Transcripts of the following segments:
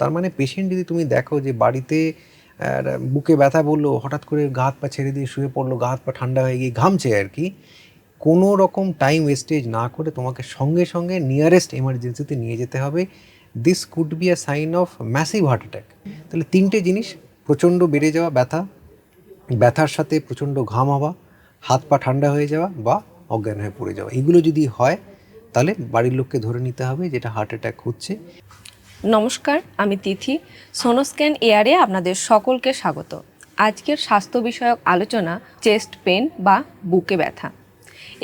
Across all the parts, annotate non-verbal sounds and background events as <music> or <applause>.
তার মানে পেশেন্ট যদি তুমি দেখো যে বাড়িতে বুকে ব্যথা বলল, হঠাৎ করে গা হাত পা ছেড়ে দিয়ে শুয়ে পড়ল গা হাত পা ঠান্ডা হয়ে গিয়ে ঘামছে আর কি, কোনো রকম টাইম ওয়েস্টেজ না করে তোমাকে সঙ্গে সঙ্গে নিয়ারেস্ট এমার্জেন্সিতে নিয়ে যেতে হবে। This could be a sign of massive heart attack তাহলে তিনটে জিনিস, প্রচণ্ড বেড়ে যাওয়া, ব্যথা, ব্যথার সাথে প্রচণ্ড ঘাম হওয়া, হাত পা ঠান্ডা হয়ে যাওয়া বা অজ্ঞান হয়ে পড়ে যাওয়া। এগুলো যদি হয়, তাহলে বাড়ির লোককে ধরে নিতে হবে যেটা হার্ট অ্যাটাক হচ্ছে। নমস্কার, আমি তিথি। সোনোস্ক্যান এয়ারে আপনাদের সকলকে স্বাগত। আজকের স্বাস্থ্য বিষয়ক আলোচনা চেস্ট পেন বা বুকে ব্যথা।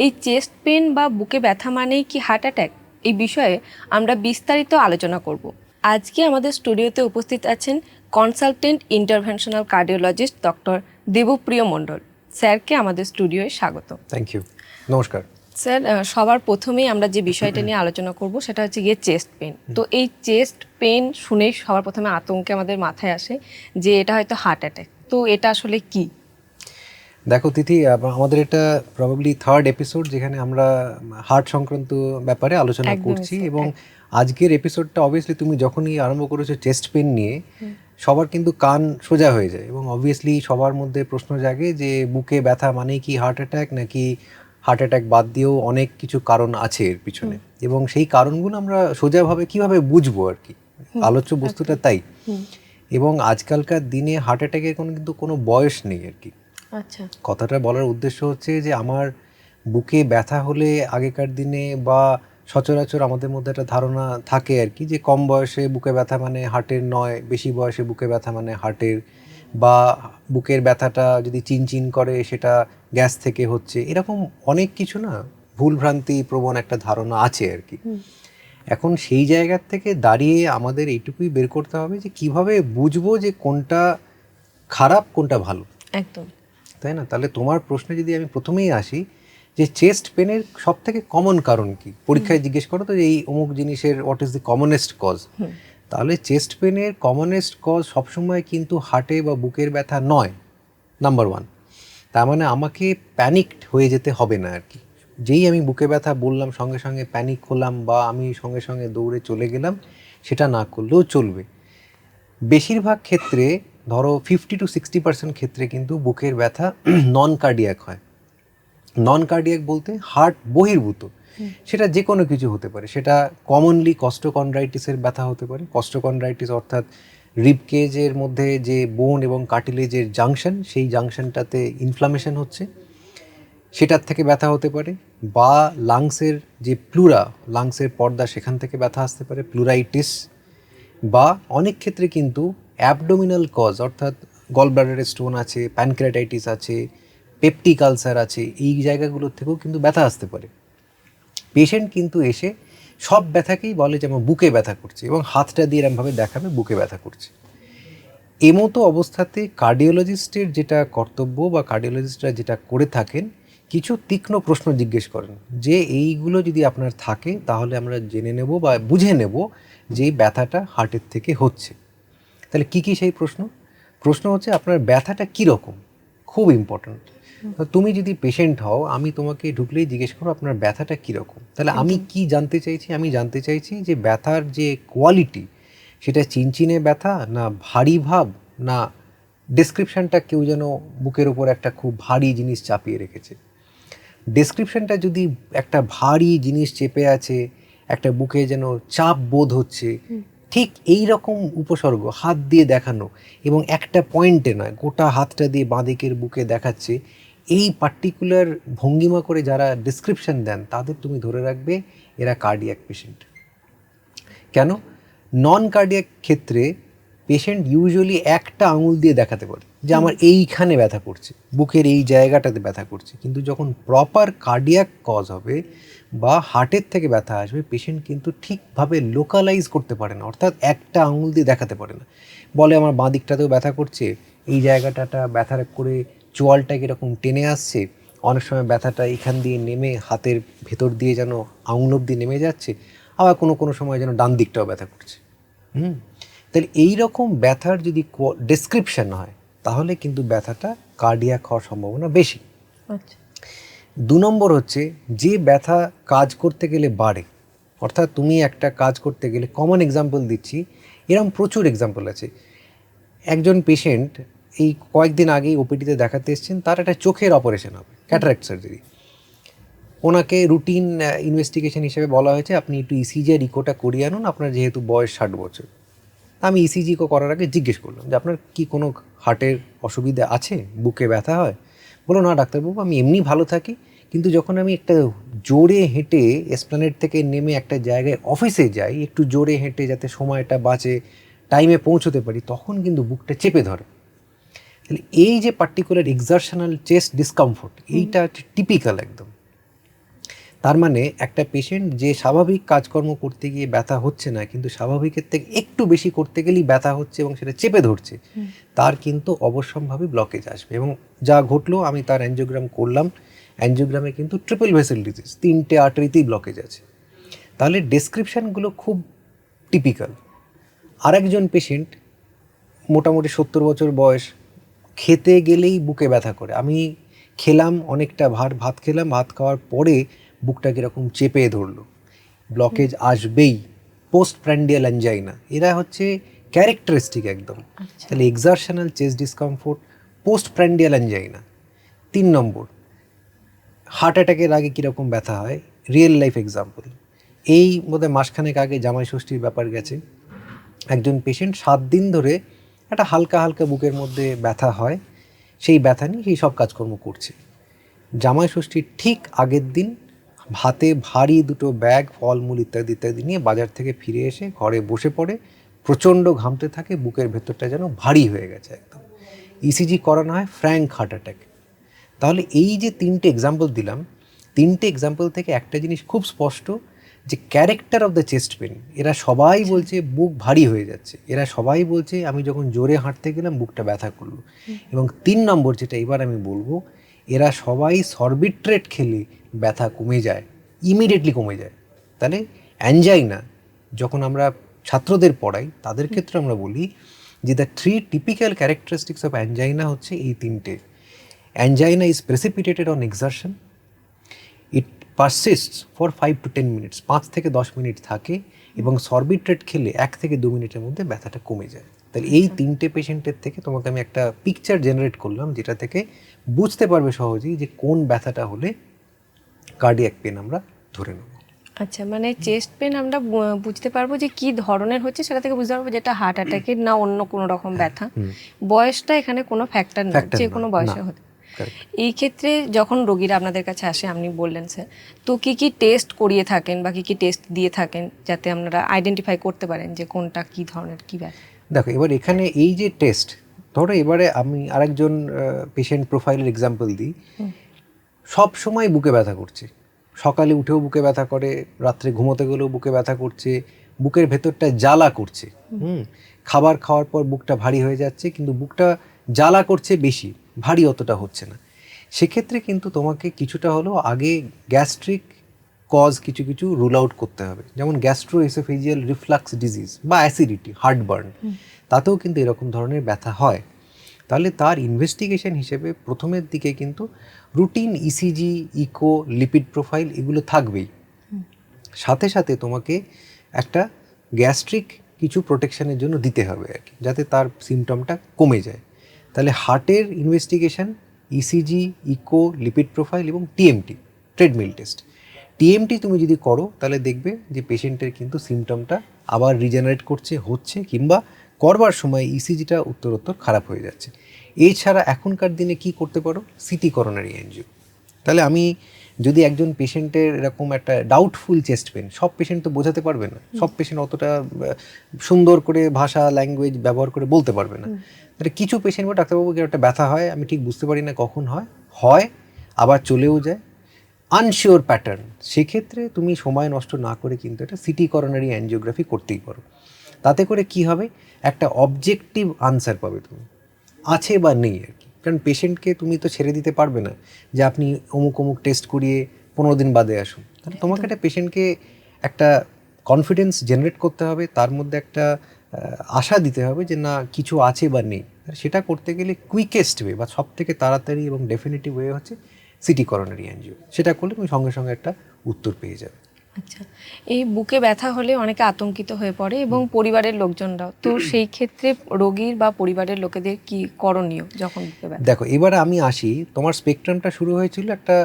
এই চেস্ট পেন বা বুকে ব্যথা মানেই কি হার্ট অ্যাটাক? এই বিষয়ে আমরা বিস্তারিত আলোচনা করব। আজকে আমাদের স্টুডিওতে উপস্থিত আছেন consultant interventional cardiologist doctor Debpriya Mondal. স্যারকে আমাদের স্টুডিওয়ে স্বাগত। থ্যাংক ইউ নমস্কার। স্যার সবার প্রথমেই আমরা যে বিষয়টা নিয়ে আলোচনা করব সেটা হচ্ছে গিয়ে চেস্ট পেন তো এই চেস্ট পেন শুনে সবার প্রথমে আতঙ্কে আমাদের মাথায় আসে যে এটা হয়তো হার্ট অ্যাটাক তো এটা আসলে কি? দেখো তিথি আমাদের এটা প্রবাবলি থার্ড এপিসোড যেখানে আমরা হার্ট সংক্রান্ত ব্যাপারে আলোচনা করছি এবং আজকের এপিসোডটা অবভিয়াসলি তুমি যখনই আরম্ভ করেছ চেস্ট পেন নিয়ে সবার কিন্তু কান সোজা হয়ে যায় এবং অবভিয়াসলি সবার মধ্যে প্রশ্ন জাগে যে বুকে ব্যথা মানে কি হার্ট অ্যাটাক নাকি হার্ট অ্যাটাক বাদ দিয়েও অনেক কিছু কারণ আছে এর পিছনে। এবং সেই কারণগুলো আমরা সোজাভাবে কীভাবে বুঝব আর কি? আলোচ্য বস্তুটা তাই। এবং আজকালকার দিনে হার্ট অ্যাটাকের কোনো কিন্তু কোনো বয়স নেই আর কি। আচ্ছা। কথাটা বলার উদ্দেশ্য হচ্ছে যে আমার বুকে ব্যথা হলে আগেকার দিনে বা সচরাচর আমাদের মধ্যে একটা ধারণা থাকে আর কি যে কম বয়সে বুকে ব্যথা মানে হার্টের নয় বেশি বয়সে বুকে ব্যথা মানে হার্টের বা বুকের ব্যথাটা যদি চিনচিন করে সেটা গ্যাস থেকে হচ্ছে। এরকম অনেক কিছু না ভুলভ্রান্তি প্রবণ একটা ধারণা আছে আর কি। এখন সেই জায়গার থেকে দাঁড়িয়ে আমাদের এইটুকুই বের করতে হবে যে কীভাবে বুঝব যে কোনটা খারাপ কোনটা ভালো? একদম। তাই না? তাহলে তোমার প্রশ্নে যদি আমি প্রথমেই আসি যে চেস্ট পেনের সব থেকে কমন কারণ কি? পরীক্ষায় জিজ্ঞেস করো তো এই অমুক জিনিসের what is the commonest cause তাহলে চেস্ট পেনের কমনেস্ট কজ সবসময় কিন্তু হার্টে বা বুকের ব্যথা নয় নাম্বার ওয়ান তার মানে আমাকে প্যানিকড হয়ে যেতে হবে না আর কি। যেই আমি বুকে ব্যথা বললাম, সঙ্গে সঙ্গে প্যানিক হলাম বা আমি সঙ্গে সঙ্গে দৌড়ে চলে গেলাম, সেটা না করলেও চলবে। বেশিরভাগ ক্ষেত্রে, ধরো ফিফটি টু সিক্সটি পার্সেন্ট ক্ষেত্রে কিন্তু বুকের ব্যথা <clears throat> নন কার্ডিয়াক হয়। নন কার্ডিয়াক বলতে হার্ট বহির্ভূত। সেটা যে কোনো কিছু হতে পারে। সেটা কমনলি কস্টোকন্ড্রাইটিসের ব্যথা হতে পারে। কস্টোকন্ড্রাইটিস অর্থাৎ রিবকেজের মধ্যে যে বোন এবং কাটিলেজের জাংশন সেই জাংশনটাতে ইনফ্লামেশন হচ্ছে। সেটার থেকে ব্যথা হতে পারে বা লাংসের যে প্লুরা লাংসের পর্দা, সেখান থেকে ব্যথা আসতে পারে প্লুরাইটিস বা অনেক ক্ষেত্রে কিন্তু অ্যাবডোমিনাল কজ অর্থাৎ গল ব্লাডারের স্টোন আছে প্যানক্রেটাইটিস আছে পেপটিক আলসার আছে, এই জায়গাগুলোর থেকেও কিন্তু ব্যথা আসতে পারে। পেশেন্ট কিন্তু এসে সব ব্যথাকেই বলে যে আমার বুকে ব্যথা করছে এবং হাতটা দিয়ে এরমভাবে দেখাবে, বুকে ব্যথা করছে। এমতো অবস্থাতে কার্ডিওলজিস্টের যেটা কর্তব্য বা কার্ডিওলজিস্টরা যেটা করে থাকেন, কিছু তীক্ষ্ণ প্রশ্ন জিজ্ঞেস করেন যে, এইগুলো যদি আপনার থাকে, তাহলে আমরা জেনে নেব বা বুঝে নেব যে ব্যথাটা হার্টের থেকে হচ্ছে। তাহলে কি কি সেই প্রশ্ন? প্রশ্ন হচ্ছে, আপনার ব্যথাটা কীরকম? খুব ইম্পর্ট্যান্ট তুমি যদি পেশেন্ট হও আমি তোমাকে ঢুকলেই জিজ্ঞেস করো আপনার ব্যথাটা কীরকম। তাহলে আমি কি জানতে চাইছি? আমি জানতে চাইছি যে ব্যথার যে কোয়ালিটি সেটা চিনচিনে ব্যথা না ভারী ভাব না ডেসক্রিপশনটা কেউ যেন বুকের ওপর একটা খুব ভারী জিনিস চাপিয়ে রেখেছে। ডেসক্রিপশনটা যদি একটা ভারী জিনিস চেপে আছে একটা বুকে যেন চাপ বোধ হচ্ছে ঠিক এই রকম উপসর্গ হাত দিয়ে দেখানো এবং একটা পয়েন্টে নয় গোটা হাতটা দিয়ে বাঁদিকের বুকে দেখাচ্ছে এই পার্টিকুলার ভঙ্গিমা করে যারা ডেসক্রিপশন দেন তাদের তুমি ধরে রাখবে এরা কার্ডিয়াক পেশেন্ট কেন? নন কার্ডিয়াক ক্ষেত্রে পেশেন্ট ইউজুয়ালি একটা আঙুল দিয়ে দেখাতে পারে যে আমার এইখানে ব্যথা করছে বুকের এই জায়গাটাতে ব্যথা করছে। কিন্তু যখন প্রপার কার্ডিয়াক কজ হবে বা হার্টের থেকে ব্যথা আসবে পেশেন্ট কিন্তু ঠিকভাবে লোকালাইজ করতে পারে না অর্থাৎ একটা আঙুল দিয়ে দেখাতে পারে না। বলে আমার বাঁ দিকটাতেও ব্যথা করছে এই জায়গাটাটা ব্যথা করে চোয়ালটা কীরকম টেনে আসছে অনেক সময় ব্যথাটা এখান দিয়ে নেমে হাতের ভেতর দিয়ে যেন আঙুল অব্দি নেমে যাচ্ছে আবার কোনো কোনো সময় যেন ডান দিকটাও ব্যথা করছে। হুম? তাহলে এই রকম ব্যথার যদি ডেসক্রিপশন হয় তাহলে কিন্তু ব্যথাটা কার্ডিয়াক হওয়ার সম্ভাবনা বেশি। আচ্ছা। দু নম্বর হচ্ছে যে ব্যথা কাজ করতে গেলে বাড়ে অর্থাৎ তুমি একটা কাজ করতে গেলে কমন এক্সাম্পল দিচ্ছি এরকম প্রচুর এক্সাম্পল আছে। একজন পেশেন্ট এই কয়েকদিন আগেই ওপিডিতে দেখাতে এসেছেন, তার একটা চোখের অপারেশন হবে ক্যাটারাক্ট সার্জারি ওনাকে রুটিন ইনভেস্টিগেশন হিসেবে বলা হয়েছে, আপনি একটু ইসিজি আর ইকোটা করিয়ে আনুন, আপনার যেহেতু বয়স ষাট বছর। আমি ইসিজি ইকো করার আগে জিজ্ঞেস করলাম যে, আপনার কি কোনো হার্টের অসুবিধা আছে? বুকে ব্যথা হয়? বলো না, ডাক্তারবাবু, আমি এমনি ভালো থাকি, কিন্তু যখন আমি একটা জোরে হেঁটে এসপ্ল্যানেট থেকে নেমে একটা জায়গায় অফিসে যাই, একটু জোরে হেঁটে যাতে সময়টা বাঁচে টাইমে পৌঁছতে পারি, তখন কিন্তু বুকটা চেপে ধরে। তাহলে এই যে পার্টিকুলার এক্সারশনাল চেস্ট ডিসকমফোর্ট এইটা টিপিক্যাল একদম। তার মানে একটা পেশেন্ট যে স্বাভাবিক কাজকর্ম করতে গিয়ে ব্যথা হচ্ছে না কিন্তু স্বাভাবিকের থেকে একটু বেশি করতে গেলেই ব্যথা হচ্ছে এবং সেটা চেপে ধরছে তার কিন্তু অবশ্যম্ভাবী ব্লকেজ আসবে এবং যা ঘটলো আমি তার অ্যাঞ্জিওগ্রাম করলাম অ্যাঞ্জিওগ্রামে কিন্তু ট্রিপল ভেসেল ডিজিজ তিনটে আর্টারিতেই ব্লকেজ আছে। তাহলে ডেসক্রিপশানগুলো খুব টিপিক্যাল আরেকজন পেশেন্ট মোটামুটি সত্তর বছর বয়স খেতে গেলেই বুকে ব্যথা করে। আমি খেলাম অনেকটা ভাত ভাত খেলাম ভাত খাওয়ার পরে বুকটা কীরকম চেপে ধরলো। ব্লকেজ আসবেই পোস্ট প্র্যান্ডিয়াল অ্যাঞ্জাইনা এরা হচ্ছে ক্যারেক্টারিস্টিক একদম। তাহলে exertional chest discomfort post prandial angina তিন নম্বর হার্ট অ্যাটাকের আগে কীরকম ব্যথা হয়? রিয়েল লাইফ এক্সাম্পল এই বোধহয় মাসখানেক আগে জামাই ষষ্ঠীর ব্যাপার গেছে। একজন পেশেন্ট সাত দিন ধরে একটা হালকা হালকা বুকের মধ্যে ব্যথা হয়। সেই ব্যথা নিয়ে সেই সব কাজকর্ম করছে। জামাই ষষ্ঠীর ঠিক আগের দিন হাতে ভারী দুটো ব্যাগ, ফলমূল ইত্যাদি ইত্যাদি নিয়ে বাজার থেকে ফিরে এসে ঘরে বসে পড়ে প্রচণ্ড ঘামতে থাকে, বুকের ভেতরটা যেন ভারী হয়ে গেছে একদম। ইসিজি করানো হয় ফ্র্যাঙ্ক হার্ট অ্যাটাক তাহলে এই যে তিনটে এক্সাম্পল দিলাম, তিনটে এক্সাম্পল থেকে একটা জিনিস খুব স্পষ্ট যে character of the chest pain এরা সবাই বলছে বুক ভারী হয়ে যাচ্ছে। এরা সবাই বলছে আমি যখন জোরে হাঁটতে গেলাম বুকটা ব্যথা করল। এবং তিন নম্বর যেটা এবার আমি বলব এরা সবাই সরবিট্রেট খেলে ব্যথা কমে যায় ইমিডিয়েটলি কমে যায়। তাহলে অ্যাঞ্জাইনা যখন আমরা ছাত্রদের পড়াই তাদের ক্ষেত্রে আমরা বলি যে the three typical characteristics of angina হচ্ছে এই তিনটে। Angina is precipitated on exertion it persist for five to ten minutes পাঁচ থেকে দশ মিনিট থাকে এবং সরবিট্রেট খেলে এক থেকে দু মিনিটের মধ্যে ব্যথাটা কমে যায় তাহলে এই তিনটে পেশেন্টের থেকে তোমাকে আমি একটা পিকচার জেনারেট করলাম যেটা থেকে বুঝতে পারবে সহজেই যে কোন ব্যথাটা হলে কার্ডিয়াক পেন আমরা ধরে নেব আচ্ছা মানে চেস্ট পেন আমরা বুঝতে পারব যে কি ধরনের হচ্ছে সেটা থেকে বুঝতে পারব যেটা হার্ট অ্যাটাকের না অন্য কোনো রকম ব্যথা বয়সটা এখানে কোনো ফ্যাক্টর না যে কোনো বয়সে। হতে. এই ক্ষেত্রে যখন রোগীরা আপনাদের কাছে আসে আপনি বললেন স্যার তো কি কি টেস্ট করিয়ে থাকেন বা কি কি টেস্ট দিয়ে থাকেন যাতে আপনারা আইডেন্টিফাই করতে পারেন যে কোনটা কি ধরনের কি ব্যথা দেখো এবার এখানে এই যে টেস্ট ধরো এবারে আমি আরেকজন পেশেন্ট প্রোফাইলের এক্সাম্পল দিই। সব সময় বুকে ব্যথা করছে। সকালে উঠেও বুকে ব্যথা করে রাত্রে ঘুমোতে গেলেও বুকে ব্যথা করছে বুকের ভেতরটা জ্বালা করছে। হুম। খাবার খাওয়ার পর বুকটা ভারী হয়ে যাচ্ছে কিন্তু বুকটা জ্বালা করছে বেশি ভারী অতটা হচ্ছে না। সেক্ষেত্রে কিন্তু তোমাকে কিছুটা হলেও আগে গ্যাস্ট্রিক কজ কিছু কিছু রুল আউট করতে হবে। যেমন গ্যাস্ট্রো এসোফেজিয়াল রিফ্লাক্স ডিজিজ বা অ্যাসিডিটি হার্টবার্ন। তাতেও কিন্তু এরকম ধরনের ব্যথা হয়। তাহলে তার ইনভেস্টিগেশন হিসেবে প্রথমের দিকে কিন্তু routine ECG echo lipid profile এগুলো থাকবেই। সাথে সাথে তোমাকে একটা গ্যাস্ট্রিক কিছু প্রোটেকশনের জন্য দিতে হবে আর কি যাতে তার সিমটমটা কমে যায়। তাহলে হার্টের investigation ECG echo lipid profile এবং টিএমটি ট্রেডমিল টেস্ট টিএমটি তুমি যদি করো তাহলে দেখবে যে পেশেন্টের কিন্তু সিমটমটা আবার রিজেনারেট করছে হচ্ছে কিংবা করবার সময় ইসিজিটা উত্তরোত্তর খারাপ হয়ে যাচ্ছে। এছাড়া এখনকার দিনে কি করতে পারো? সিটি করোনারি এনজিও তাহলে আমি যদি একজন পেশেন্টের এরকম একটা ডাউটফুল চেস্ট পেন সব পেশেন্ট তো বোঝাতে পারবে না। সব পেশেন্ট অতটা সুন্দর করে ভাষা ল্যাঙ্গুয়েজ ব্যবহার করে বলতে পারবে না। তাহলে কিছু পেশেন্ট বা ডাক্তারবাবু কি একটা ব্যথা হয় আমি ঠিক বুঝতে পারি না কখন হয় হয় আবার চলেও যায়। আনশিওর প্যাটার্ন সেক্ষেত্রে তুমি সময় নষ্ট না করে কিন্তু একটা সিটি করোনারি অ্যানজিওগ্রাফি করতেই পারো। তাতে করে কি হবে? একটা অবজেক্টিভ আনসার পাবে তুমি। আছে বা নেই আর কি। কারণ পেশেন্টকে তুমি তো ছেড়ে দিতে পারবে না যে আপনি অমুক অমুক টেস্ট করিয়ে পনেরো দিন বাদে আসুন। তাহলে তোমাকে একটা পেশেন্টকে একটা কনফিডেন্স জেনারেট করতে হবে তার মধ্যে একটা আশা দিতে হবে যে না কিছু আছে বা নেই। সেটা করতে গেলে কুইকেস্ট ওয়ে বা সব থেকে তাড়াতাড়ি এবং ডেফিনেটিভ ওয়ে হচ্ছে সিটি করোনারি অ্যানজিও সেটা করলে তুমি সঙ্গে সঙ্গে একটা উত্তর পেয়ে যাবে। আচ্ছা এই বুকে ব্যথা হলে অনেকে আতঙ্কিত হয়ে পড়ে এবং পরিবারের লোকজনরাও। তো সেই ক্ষেত্রে রোগীর বা পরিবারের লোকেদের কি করণীয় যখন বুকে ব্যথা? দেখো এবারে আমি আসি তোমার স্পেকট্রামটা শুরু হয়েছিল একটা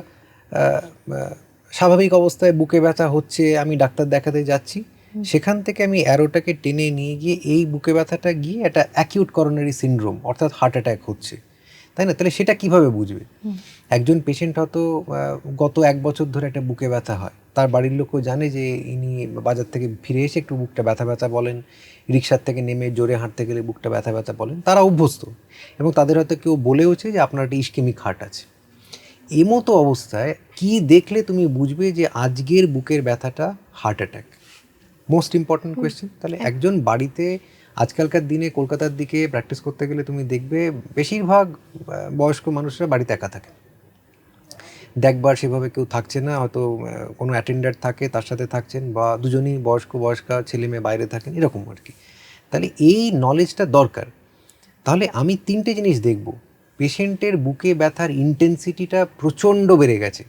স্বাভাবিক অবস্থায় বুকে ব্যথা হচ্ছে আমি ডাক্তার দেখাতে যাচ্ছি। সেখান থেকে আমি অ্যারোটাকে টেনে নিয়ে গিয়ে এই বুকে ব্যথাটা গিয়ে একটা অ্যাকিউট করোনারি সিনড্রোম অর্থাৎ হার্ট অ্যাটাক হচ্ছে। তাই না? তাহলে সেটা কীভাবে বুঝবে? একজন পেশেন্ট হয়তো গত এক বছর ধরে একটা বুকে ব্যথা হয়। তার বাড়ির লোকও জানে যে ইনি বাজার থেকে ফিরে এসে একটু বুকটা ব্যথা ব্যথা বলেন রিক্সার থেকে নেমে জোরে হাঁটতে গেলে বুকটা ব্যথা ব্যথা বলেন তারা অভ্যস্ত। এবং তাদের হয়তো কেউ বলেওছে যে আপনার একটা ইস্কেমিক হার্ট আছে। এমতো অবস্থায় কি দেখলে তুমি বুঝবে যে আজকের বুকের ব্যথাটা heart attack most important question তাহলে একজন বাড়িতে আজকালকার দিনে কলকাতার দিকে প্র্যাকটিস করতে গেলে তুমি দেখবে বেশিরভাগ বয়স্ক মানুষরা বাড়িতে একা থাকে। দেখবার সেভাবে কেউ থাকছে না হয়তো কোনো অ্যাটেন্ডার থাকে তার সাথে থাকছেন বা দুজনই বয়স্ক বয়স্কা ছেলে মেয়ে বাইরে থাকেন এরকম আর কি। তাহলে এই নলেজটা দরকার। তাহলে আমি তিনটে জিনিস দেখব। পেশেন্টের বুকে ব্যথার ইন্টেন্সিটিটা প্রচণ্ড বেড়ে গেছে।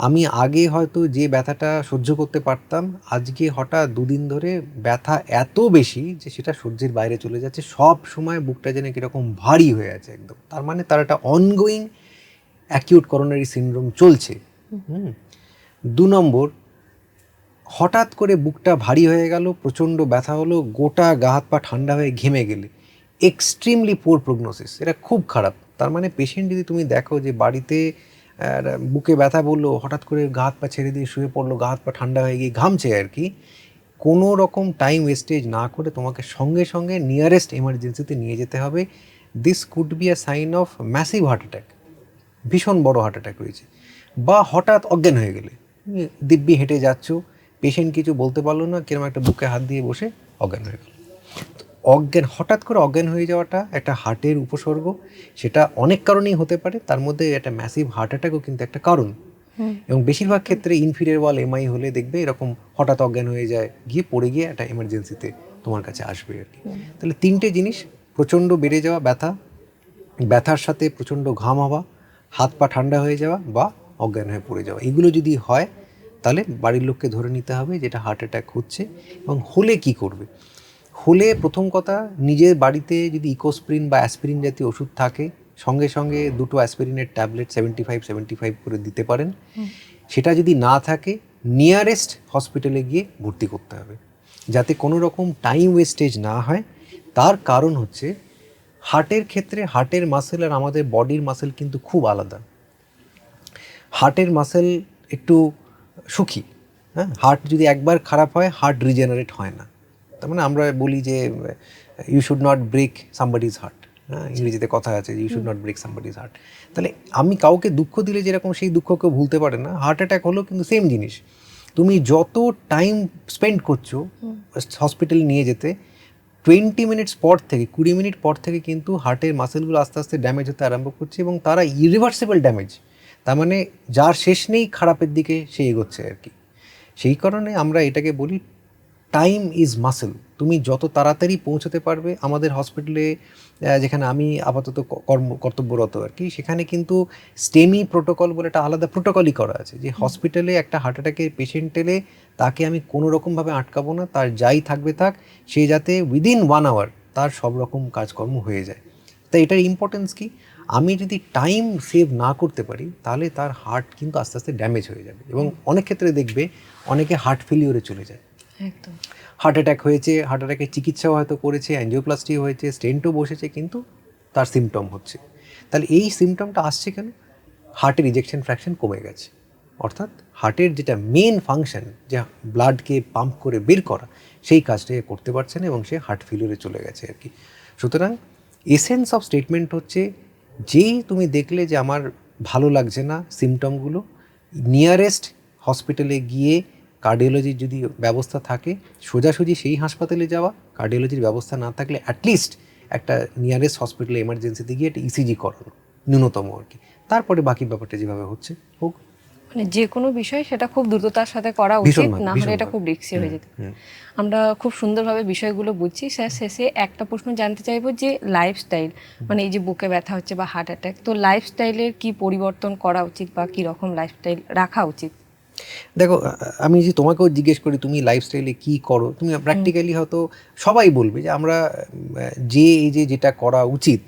আমি আগে হয়তো যে ব্যথাটা সহ্য করতে পারতাম, আজকে হঠাৎ দুদিন ধরে ব্যথা এত বেশি যে সেটা সহ্যের বাইরে চলে যাচ্ছে। সব সময় বুকটা যেন কীরকম ভারী হয়ে আছে একদম। তার মানে তার একটা অনগোয়িং অ্যাকিউট করোনারি সিনড্রোম চলছে। হুম? দু নম্বর, হঠাৎ করে বুকটা ভারী হয়ে গেল, প্রচণ্ড ব্যথা হলো, গোটা গা হাত পা ঠান্ডা হয়ে ঘেমে গেলে। এক্সট্রিমলি পোর প্রগনোসিস এটা খুব খারাপ। তার মানে পেশেন্ট যদি তুমি দেখো যে বাড়িতে বুকে ব্যথা বলল, হঠাৎ করে গা হাত পা ছেড়ে দিয়ে শুয়ে পড়ল, গা হাত পা ঠান্ডা হয়ে গিয়ে ঘামছে আর কি। কোনো রকম টাইম ওয়েস্টেজ না করে তোমাকে সঙ্গে সঙ্গে নিয়ারেস্ট এমার্জেন্সিতে নিয়ে যেতে হবে। This could be a sign of massive heart attack ভীষণ বড় হার্ট অ্যাটাক রয়েছে বা হঠাৎ অজ্ঞান হয়ে গেলে। দিব্যি হেঁটে যাচ্ছ পেশেন্ট কিছু বলতে পারল না কীরকম একটা বুকে হাত দিয়ে বসে অজ্ঞান হয়ে গেল। অজ্ঞান হঠাৎ করে অজ্ঞান হয়ে যাওয়াটা একটা হার্টের উপসর্গ। সেটা অনেক কারণেই হতে পারে তার মধ্যে একটা ম্যাসিভ হার্ট অ্যাটাকও কিন্তু একটা কারণ। এবং বেশিরভাগ ক্ষেত্রে ইনফিরিয়ার ওয়াল এমআই হলে দেখবে এরকম হঠাৎ অজ্ঞান হয়ে যায় গিয়ে পড়ে গিয়ে একটা এমার্জেন্সিতে তোমার কাছে আসবে আর কি। তাহলে তিনটে জিনিস প্রচণ্ড বেড়ে যাওয়া ব্যথা ব্যথার সাথে প্রচণ্ড ঘাম হওয়া হাত পা ঠান্ডা হয়ে যাওয়া বা অজ্ঞান হয়ে পড়ে যাওয়া। এগুলো যদি হয় তাহলে বাড়ির লোককে ধরে নিতে হবে যেটা হার্ট অ্যাটাক হচ্ছে এবং হলে কি করবে। হলে প্রথম কথা নিজের বাড়িতে যদি ইকোস্প্রিন বা অ্যাসপিরিন জাতীয় ওষুধ থাকে সঙ্গে সঙ্গে দুটো অ্যাসপিরিনের tablet seventy five seventy five করে দিতে পারেন। সেটা যদি না থাকে নিয়ারেস্ট হসপিটালে গিয়ে ভর্তি করতে হবে। যাতে কোনো রকম টাইম ওয়েস্টেজ না হয়। তার কারণ হচ্ছে হার্টের ক্ষেত্রে হার্টের মাসেল আর আমাদের বডির মাসেল কিন্তু খুব আলাদা। হার্টের মাসেল একটু সুখী। হ্যাঁ হার্ট যদি একবার খারাপ হয় হার্ট রিজেনারেট হয় না। তার মানে আমরা বলি যে you should not break somebody's heart হ্যাঁ ইংরেজিতে কথা আছে you should not break somebody's heart তাহলে আমি কাউকে দুঃখ দিলে যেরকম সেই দুঃখ কেউ ভুলতে পারে না হার্ট অ্যাটাক হলো কিন্তু সেম জিনিস। তুমি যত টাইম স্পেন্ড করছ হসপিটালে নিয়ে যেতে টোয়েন্টি মিনিটস পর থেকে কুড়ি মিনিট পর থেকে কিন্তু হার্টের মাসেলগুলো আস্তে আস্তে ড্যামেজ হতে আরম্ভ করছে এবং তারা ইরিভার্সিবল ড্যামেজ তার মানে যার শেষ নেই খারাপের দিকে সে এগোচ্ছে আর কি। সেই কারণে আমরা এটাকে বলি টাইম ইজ মাসেল তুমি যত তাড়াতাড়ি পৌঁছতে পারবে আমাদের হসপিটালে যেখানে আমি আপাতত কর্ম কর্তব্যরত আর কি সেখানে কিন্তু স্টেমি প্রোটোকল বলে একটা আলাদা প্রোটোকলই করা আছে যে হসপিটালে একটা হার্ট অ্যাটাকের পেশেন্ট এলে তাকে আমি কোনো রকমভাবে আটকাবো না তার যাই থাকবে থাক সে যাতে উইদিন ওয়ান আওয়ার তার সব রকম কাজকর্ম হয়ে যায়। তাই এটার ইম্পর্টেন্স কি? আমি যদি টাইম সেভ না করতে পারি তাহলে তার হার্ট কিন্তু আস্তে আস্তে ড্যামেজ হয়ে যাবে এবং অনেক ক্ষেত্রে দেখবে অনেকে হার্ট ফেলিওরে চলে যায়। একদম। হার্ট অ্যাটাক হয়েছে হার্ট অ্যাটাকের চিকিৎসাও হয়তো করেছে অ্যাঞ্জিওপ্লাস্টি হয়েছে স্টেন্টও বসেছে, কিন্তু তার সিমটম হচ্ছে। তাহলে এই সিমটমটা আসছে কেন? হার্টের ইজেকশন ফ্র্যাকশন কমে গেছে। অর্থাৎ হার্টের যেটা মেন ফাংশন যা ব্লাডকে পাম্প করে বের করা, সেই কাজটাকে করতে পারছে না এবং সে হার্ট ফেলিওরে চলে গেছে আর কি। সুতরাং এসেন্স অফ স্টেটমেন্ট হচ্ছে, যেই তুমি দেখলে যে আমার ভালো লাগছে না সিমটমগুলো নিয়ারেস্ট হসপিটালে গিয়ে কার্ডিওলজির যদি ব্যবস্থা থাকে সোজাসুজি সেই হাসপাতালে যাওয়া কার্ডিওলজির ব্যবস্থা না থাকলে অ্যাটলিস্ট একটা নিয়ারেস্ট হসপিটালে এমার্জেন্সিতে গিয়ে একটা ইসিজি করানো ন্যূনতম আর কি। তারপরে বাকি ব্যাপারটা যেভাবে হচ্ছে হোক। মানে যে কোনো বিষয় সেটা খুব দ্রুততার সাথে করা উচিত না হলে এটা খুব রিক্সি হয়ে যেত আমরা খুব সুন্দরভাবে বিষয়গুলো বুঝছি। স্যার শেষে একটা প্রশ্ন জানতে চাইব যে লাইফস্টাইল মানে এই যে বুকে ব্যথা হচ্ছে বা হার্ট অ্যাটাক তো লাইফস্টাইলের কি পরিবর্তন করা উচিত বা কি রকম লাইফস্টাইল রাখা উচিত? দেখো আমি যে তোমাকেও জিজ্ঞেস করি তুমি লাইফস্টাইলে কি করো? তুমি প্র্যাকটিক্যালি হয়তো সবাই বলবে যে আমরা যে এই যে যেটা করা উচিত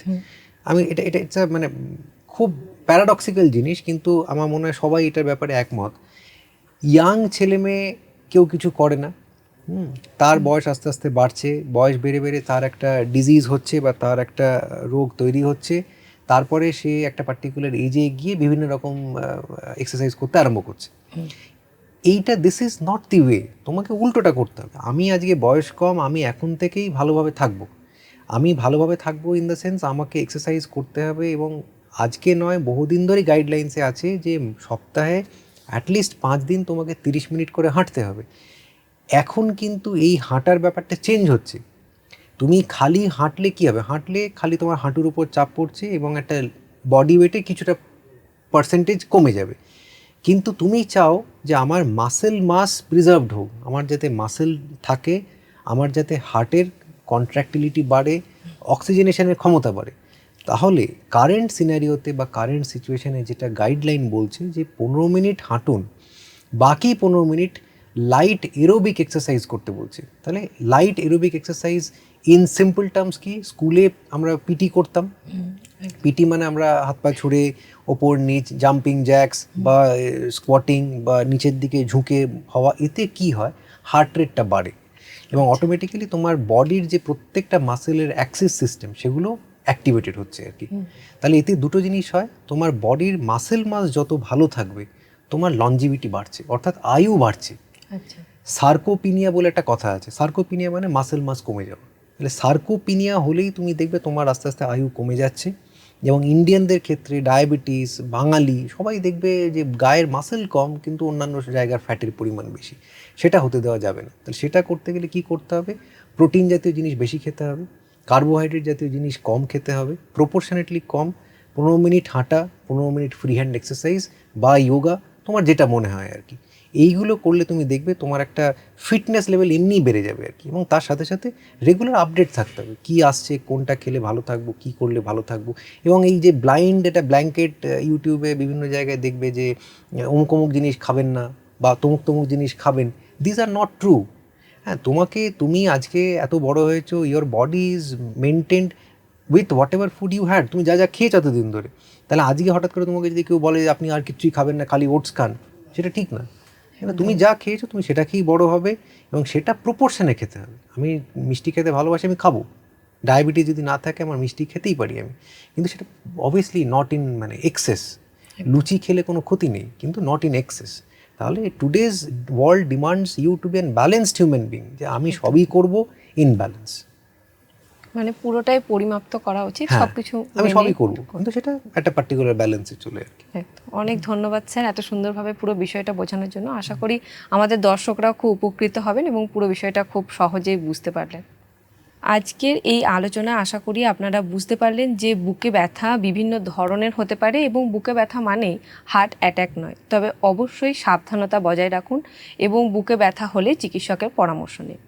আমি এটা এটা এটা মানে খুব প্যারাডক্সিক্যাল জিনিস কিন্তু আমার মনে হয় সবাই এটার ব্যাপারে একমত। ইয়াং ছেলে মেয়ে কেউ কিছু করে না তার বয়স আস্তে আস্তে বাড়ছে বয়স বেড়ে বেড়ে তার একটা ডিজিজ হচ্ছে বা তার একটা রোগ তৈরি হচ্ছে। তারপরে সে একটা পার্টিকুলার এজে গিয়ে বিভিন্ন রকম এক্সারসাইজ করতে আরম্ভ করছে। এইটা this is not the way তোমাকে উল্টোটা করতে হবে। আমি আজকে বয়স কম আমি এখন থেকেই ভালোভাবে থাকব। আমি ভালোভাবে থাকব ইন দ্য সেন্স আমাকে এক্সারসাইজ করতে হবে এবং আজকে নয় বহুদিন ধরেই গাইডলাইন্সে আছে যে সপ্তাহে অ্যাটলিস্ট পাঁচ দিন তোমাকে তিরিশ মিনিট করে হাঁটতে হবে। এখন কিন্তু এই হাঁটার ব্যাপারটা চেঞ্জ হচ্ছে। তুমি খালি হাঁটলে কি হবে? হাঁটলে খালি তোমার হাঁটুর উপর চাপ পড়ছে এবং একটা বডি ওয়েটে কিছুটা পার্সেন্টেজ কমে যাবে। কিন্তু তুমি চাও যে আমার মাসেল মাস প্রিজার্ভড হোক, আমার যাতে মাসেল থাকে, আমার যাতে হার্টের কন্ট্রাক্টিলিটি বাড়ে অক্সিজেনেশনের ক্ষমতা বাড়ে। তাহলে কারেন্ট সিনারিওতে বা কারেন্ট সিচুয়েশানে যেটা গাইডলাইন বলছে যে পনেরো মিনিট হাঁটুন, বাকি পনেরো মিনিট লাইট এরোবিক এক্সারসাইজ করতে বলছে। তাহলে light aerobic exercise in simple terms কি? স্কুলে আমরা পিটি করতাম। পিটি মানে আমরা হাত পা ছুড়ে ওপর নিচ জাম্পিং জ্যাক্স বা স্কোয়াটিং বা নিচের দিকে ঝুঁকে হওয়া। এতে কি হয়? হার্ট রেটটা বাড়ে। এবং অটোমেটিক্যালি তোমার বডির যে প্রত্যেকটা মাসেলের অ্যাক্সিস সিস্টেম সেগুলো অ্যাক্টিভেটেড হচ্ছে আর কি। তাহলে এতে দুটো জিনিস হয়। তোমার বডির মাসেল মাস যত ভালো থাকবে তোমার লঞ্জিভিটি বাড়ছে অর্থাৎ আয়ু বাড়ছে। আচ্ছা। সার্কোপিনিয়া বলে একটা কথা আছে। সার্কোপিনিয়া মানে মাসেল মাস কমে যাওয়া। তাহলে সার্কোপিনিয়া হলেই তুমি দেখবে তোমার আস্তে আস্তে আয়ু কমে যাচ্ছে। যেমন ইন্ডিয়ানদের ক্ষেত্রে ডায়াবেটিস বাঙালি সবাই দেখবে যে গায়ের মাসেল কম, কিন্তু অন্যান্য জায়গার ফ্যাটের পরিমাণ বেশি। সেটা হতে দেওয়া যাবে না। তাহলে সেটা করতে গেলে কি করতে হবে? প্রোটিন জাতীয় জিনিস বেশি খেতে হবে। কার্বোহাইড্রেট জাতীয় জিনিস কম খেতে হবে। প্রপোর্শনেটলি কম। পনেরো মিনিট হাঁটা, পনেরো মিনিট ফ্রি হ্যান্ড এক্সারসাইজ বা যোগা তোমার যেটা মনে হয় আর কি। এইগুলো করলে তুমি দেখবে তোমার একটা ফিটনেস লেভেল এমনিই বেড়ে যাবে আর কি। এবং তার সাথে সাথে রেগুলার আপডেট থাকতে হবে। কী আসছে, কোনটা খেলে ভালো থাকব, কী করলে ভালো থাকব? এবং এই যে ব্লাইন্ড এটা ব্ল্যাঙ্কেট ইউটিউবে বিভিন্ন জায়গায় দেখবে যে অমুক অমুক জিনিস খাবেন না বা তমুক তমুক জিনিস খাবেন। দিস আর নট ট্রু হ্যাঁ তোমাকে, তুমি আজকে এত বড় হয়েছো your body is maintained with whatever food you had তুমি যা যা খেয়েছো এতদিন ধরে। তাহলে আজকে হঠাৎ করে তোমাকে যদি কেউ বলে আপনি আর কিছুই খাবেন না, খালি ওটস খান, সেটা ঠিক না। কেন তুমি যা খেয়েছো তুমি সেটা খেয়েই বড় হবে এবং সেটা প্রপোর্শনে খেতে হবে। আমি মিষ্টি খেতে ভালোবাসি আমি খাব। ডায়াবেটিস যদি না থাকে আমার মিষ্টি খেতেই পারি আমি। কিন্তু সেটা অবভিয়াসলি নট ইন মানে এক্সেস লুচি খেলে কোনো ক্ষতি নেই কিন্তু নট ইন এক্সেস তাহলে today's world demands you to be an balanced human being যে আমি সবই করব ইন ব্যালেন্স মানে পুরোটাই পরিমাপ্ত করা উচিত হ্যাঁ সবকিছু আমি সবই করব। কিন্তু সেটা একটা পার্টিকুলার ব্যালেন্সে চলে কি। অনেক ধন্যবাদ স্যার এত সুন্দরভাবে পুরো বিষয়টা বোঝানোর জন্য। আশা করি আমাদের দর্শকরাও খুব উপকৃত হবেন এবং পুরো বিষয়টা খুব সহজেই বুঝতে পারলেন। আজকের এই আলোচনা আশা করি আপনারা বুঝতে পারলেন যে বুকে ব্যথা বিভিন্ন ধরনের হতে পারে এবং বুকে ব্যথা মানেই হার্ট অ্যাটাক নয়। তবে অবশ্যই সাবধানতা বজায় রাখুন এবং বুকে ব্যথা হলে চিকিৎসকের পরামর্শ নিন।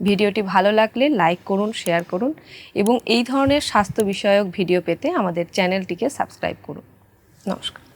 ভিডিওটি ভালো লাগলে লাইক করুন, শেয়ার করুন এবং এই ধরনের স্বাস্থ্য বিষয়ক ভিডিও পেতে আমাদের চ্যানেলটিকে সাবস্ক্রাইব করুন। নমস্কার।